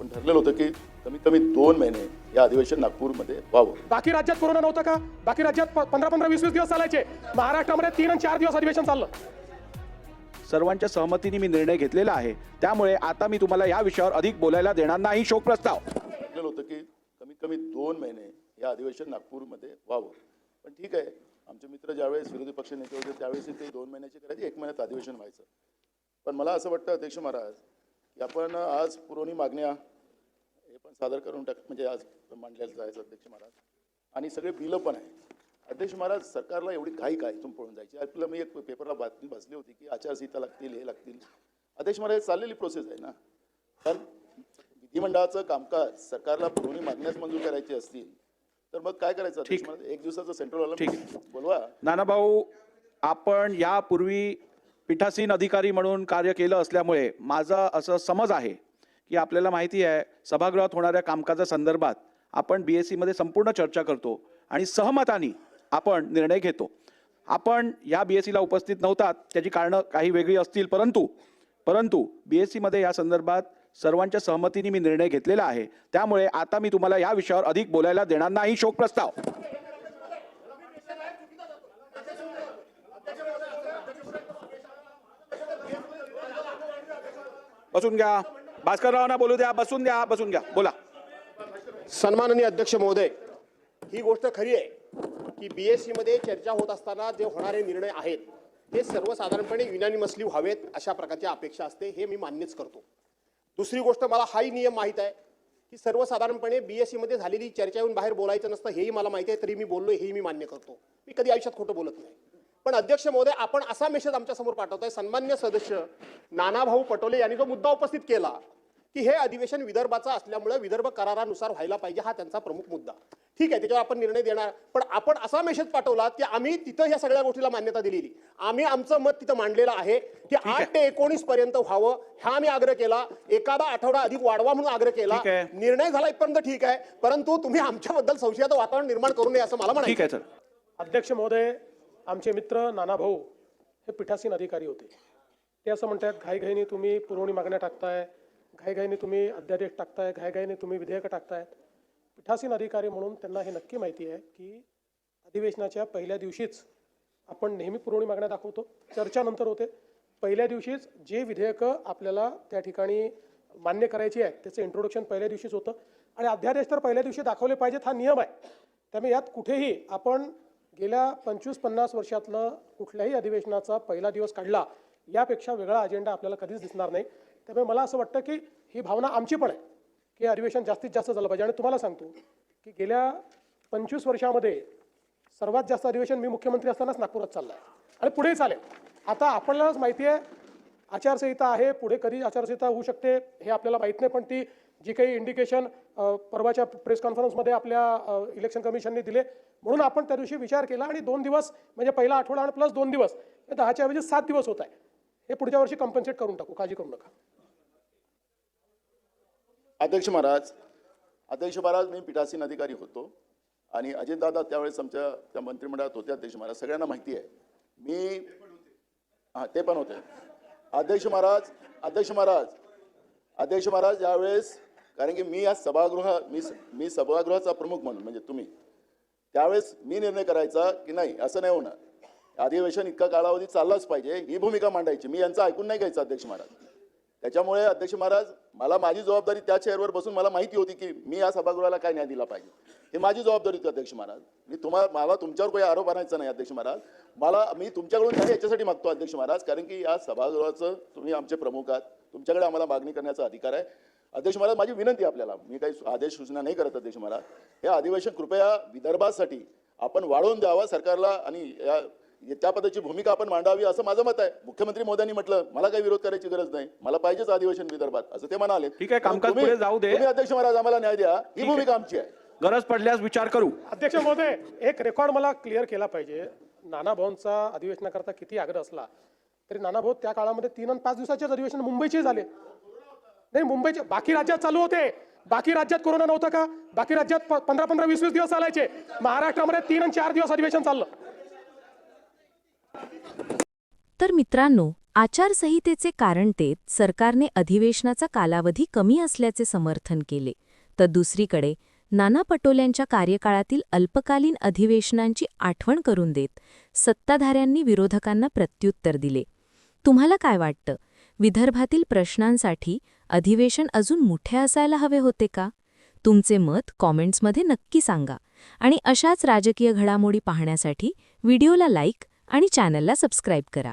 पण ठरलेलं होतं की कमीत कमी दोन महिने या अधिवेशन नागपूरमध्ये व्हावं. बाकी राज्यात कोरोना नव्हता का? बाकी राज्यात प- पंधरा पंधरा वीस वीस दिवस चालायचे. महाराष्ट्रामध्ये तीन आणि चार दिवस अधिवेशन चाललं. सर्वांच्या सहमतीने मी निर्णय घेतलेला आहे. त्यामुळे आता मी तुम्हाला या विषयावर अधिक बोलायला देणार नाही शोक प्रस्ताव. ठरलेलं होतं की कमीत कमी दोन महिने या अधिवेशन नागपूरमध्ये व्हावं. पण ठीक आहे. आमचे मित्र ज्यावेळेस विरोधी पक्ष नेते होते त्यावेळेस ते दोन महिन्याची करायची एक महिन्यात अधिवेशन व्हायचं. पण मला असं वाटतं अध्यक्ष महाराज आपण आज पुरवणी मागण्या हे पण सादर करून टाक म्हणजे आज मांडलेलं जायचं अध्यक्ष महाराज. आणि सगळे बिलं पण आहे अध्यक्ष महाराज सरकारला एवढी घाई काय इथून पळून जायची? आपल्याला मी एक पेपरला बातमी बसली होती की आचारसंहिता लागतील हे लागतील. अध्यक्ष महाराज चाललेली प्रोसेस आहे ना? कारण विधिमंडळाचं कामकाज सरकारला पुरवणी मागण्यास मंजूर करायची असतील तर मग काय करायचं अध्यक्ष. महाराज? एक दिवसाचं सेंट्रल बोलवा. नानाभाऊ आपण यापूर्वी पीठासीन अधिकारी म्हणून कार्य केलं असल्यामुळे माझा असं समज आहे की आपल्याला माहिती आहे सभागृहात होणाऱ्या कामकाजासंदर्भात आपण बी एस सीमध्ये संपूर्ण चर्चा करतो आणि सहमताने आपण निर्णय घेतो. आपण या बी एस सीला उपस्थित नव्हतात त्याची कारणं काही वेगळी असतील परंतु परंतु बी एस सीमध्ये या संदर्भात सर्वांच्या सहमतीने मी निर्णय घेतलेला आहे. त्यामुळे आता मी तुम्हाला या विषयावर अधिक बोलायला देणार नाही. शोक प्रस्ताव बसून घ्या. भास्कररावांना बोलू द्या. बसून द्या बसून घ्या. बोला. सन्माननीय अध्यक्ष महोदय ही गोष्ट खरी आहे की बी एस सीमध्ये चर्चा होत असताना जे होणारे निर्णय आहेत हे सर्वसाधारणपणे युनानिमसली व्हावेत अशा प्रकारची अपेक्षा असते हे मी मान्यच करतो. दुसरी गोष्ट मला हाही नियम माहीत आहे की सर्वसाधारणपणे बी एस सीमध्ये झालेली चर्चा येऊन बाहेर बोलायचं नसतं हेही मला माहिती आहे तरी मी बोललो हेही मी मान्य करतो. मी कधी आयुष्यात खोटं बोलत नाही. पण अध्यक्ष महोदय आपण असा मेसेज आमच्यासमोर पाठवतोय. सन्मान्य सदस्य नानाभाऊ पटोले यांनी जो मुद्दा उपस्थित केला की हे अधिवेशन विदर्भाचं असल्यामुळे विदर्भ करारानुसार व्हायला पाहिजे हा त्यांचा प्रमुख मुद्दा. ठीक आहे त्याच्यावर आपण निर्णय देणार. पण आपण असा मेसेज पाठवला की आम्ही तिथं ह्या सगळ्या गोष्टीला मान्यता दिलेली. आम्ही आमचं मत तिथं मांडलेलं आहे की आठ ते एकोणीस पर्यंत व्हावं हा आम्ही आग्रह केला. एखादा आठवडा अधिक वाढवा म्हणून आग्रह केला. निर्णय झाला इथपर्यंत ठीक आहे परंतु तुम्ही आमच्याबद्दल संशयाचं वातावरण निर्माण करू नये असं मला ठीक म्हणायचं आहे. सर अध्यक्ष महोदय आमचे मित्र नाना भाऊ हे पीठासीन अधिकारी होते. ते असं म्हणतात घाईघाईने तुम्ही पुरवणी मागण्या टाकताय घाईघाईने तुम्ही अध्यादेश टाकताय घाईघाईने तुम्ही विधेयकं टाकतायत. पीठासीन अधिकारी म्हणून त्यांना हे नक्की माहिती आहे की अधिवेशनाच्या पहिल्या दिवशीच आपण नेहमी पुरवणी मागण्या दाखवतो. चर्चा नंतर होते. पहिल्या दिवशीच जे विधेयकं आपल्याला त्या ठिकाणी मान्य करायची आहे त्याचं इंट्रोडक्शन पहिल्या दिवशीच होतं. आणि अध्यादेश तर पहिल्या दिवशी दाखवले पाहिजेत हा नियम आहे. त्यामुळे यात कुठेही आपण गेल्या पंचवीस पन्नास वर्षातलं कुठल्याही अधिवेशनाचा पहिला दिवस काढला यापेक्षा वेगळा अजेंडा आपल्याला कधीच दिसणार नाही. त्यामुळे मला असं वाटतं की ही भावना आमची पण आहे की अधिवेशन जास्तीत जास्त झालं पाहिजे. आणि तुम्हाला सांगतो की गेल्या पंचवीस वर्षामध्ये सर्वात जास्त अधिवेशन मी मुख्यमंत्री असतानाच नागपुरात चाललं आहे आणि पुढेही चालेल. आता आपल्यालाच माहिती आहे आचारसंहिता आहे पुढे कधी आचारसंहिता होऊ शकते हे आपल्याला माहीत नाही पण ती जी काही इंडिकेशन परवाच्या प्रेस कॉन्फरन्समध्ये आपल्या इलेक्शन कमिशनने दिले. म्हणून आपण त्या दिवशी विचार केला आणि दोन दिवस म्हणजे पहिला आठवडा आणि प्लस दोन दिवस हे दहाच्या ऐवजी सात दिवस होत आहे. हे पुढच्या वर्षी कम्पन्सेट करून टाकू काळजी करू नका. अध्यक्ष महाराज अध्यक्ष महाराज मी पीठासीन अधिकारी होतो आणि अजितदादा त्यावेळेस आमच्या त्या मंत्रिमंडळात होते अध्यक्ष महाराज. सगळ्यांना माहिती आहे. मी हां ते पण होते. अध्यक्ष महाराज अध्यक्ष महाराज अध्यक्ष महाराज ज्यावेळेस कारण की मी या सभागृह मी मी सभागृहाचा प्रमुख म्हणून म्हणजे तुम्ही. त्यावेळेस मी निर्णय करायचा की नाही असं नाही होणार. अधिवेशन इतका कालावधी चाललाच पाहिजे ही भूमिका मांडायची. मी यांचं ऐकून नाही घ्यायचं अध्यक्ष महाराज. त्याच्यामुळे अध्यक्ष महाराज मला माझी जबाबदारी त्या चेअरवर बसून मला माहिती होती की मी या सभागृहाला काय न्याय दिला पाहिजे. हे माझी जबाबदारी होती अध्यक्ष महाराज. मी तुम्हाला मला तुमच्यावर काही आरोप आणायचा नाही अध्यक्ष महाराज. मला मी तुमच्याकडून काही याच्यासाठी मागतो अध्यक्ष महाराज. कारण की या सभागृहाचं तुम्ही आमचे प्रमुख आहात. तुमच्याकडे आम्हाला मागणी करण्याचा अधिकार आहे. अध्यक्ष महाराज माझी विनंती आहे आपल्याला. मी काही आदेश सूचना नाही करत अध्यक्ष महाराज. हे अधिवेशन कृपया विदर्भासाठी आपण वाढवून द्यावा सरकारला आणि या त्या पद्धतीची भूमिका आपण मांडावी असं माझं मत आहे. मुख्यमंत्री मोदयांनी म्हटलं मला काही विरोध करायची गरज नाही. मला पाहिजेच अधिवेशन विदर्भात असं ते म्हणाले. ठीक आहे, कामकाज पुढे जाऊ दे. अध्यक्ष महाराज आम्हाला न्याय द्या. ही भूमिका आमची आहे. गरज पडल्यास विचार करू. अध्यक्ष महोदय एक रेकॉर्ड मला क्लिअर केला पाहिजे. नाना भाऊंचा अधिवेशनाकरता किती आग्रह असला तरी नाना भाऊ त्या काळामध्ये तीन आणि पाच दिवसाचेच अधिवेशन मुंबईचे झाले. नाही मुंबईचे बाकी राज्यात चालू होते. बाकी राज्यात कोरोना नव्हता का? बाकी राज्यात पंधरा पंधरा वीस वीस दिवस चालायचे. महाराष्ट्रामध्ये तीन आणि चार दिवस अधिवेशन चाललं. तर मित्रांनो आचारसंहितेचे कारण देत सरकारने अधिवेशनाचा कालावधी कमी असल्याचे समर्थन केले. तर दुसरीकडे नाना पटोल्यांच्या कार्यकाळातील अल्पकालीन अधिवेशनांची आठवण करून देत सत्ताधाऱ्यांनी विरोधकांना प्रत्युत्तर दिले. तुम्हाला काय वाटतं? विदर्भातील प्रश्नांसाठी अधिवेशन अजून मोठे असायला हवे होते का? तुमचे मत कॉमेंट्समध्ये नक्की सांगा. आणि अशाच राजकीय घडामोडी पाहण्यासाठी व्हिडिओला लाईक आणि चॅनलला सबस्क्राईब करा.